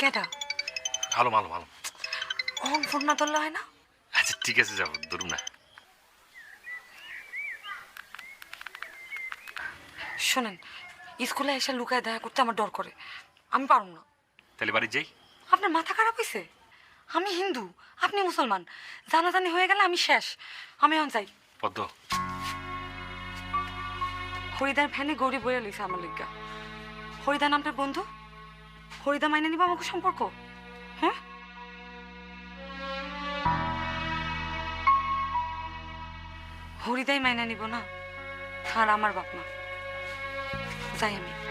কেডা? আলম আলম আলম অহন ফোন না ধরলে হয় না? আচ্ছা ঠিক আছে যাব ধরুন না। শোনেন স্কুলে এসে লুকায় দেখা করতে আমার ডর করে। আমি পারব না। তাহলে বাড়ি যাই? আপনার মাথা খারাপ হয়েছে আমি হিন্দু আপনি মুসলমান। জানাজানি হয়ে গেলে আমি শেষ। আমি এখন যাই। পদ্ম। হরিদার ভ্যানে গৌরী বইয়া লইছে আমার লিগা হরিদার নামটার বন্ধু? হরিদা মাইনা নিব আমাকে সম্পর্ক? হ্যাঁ? হরিদাই মাইনা নিব না আর আমার বাপমা যাই আমি।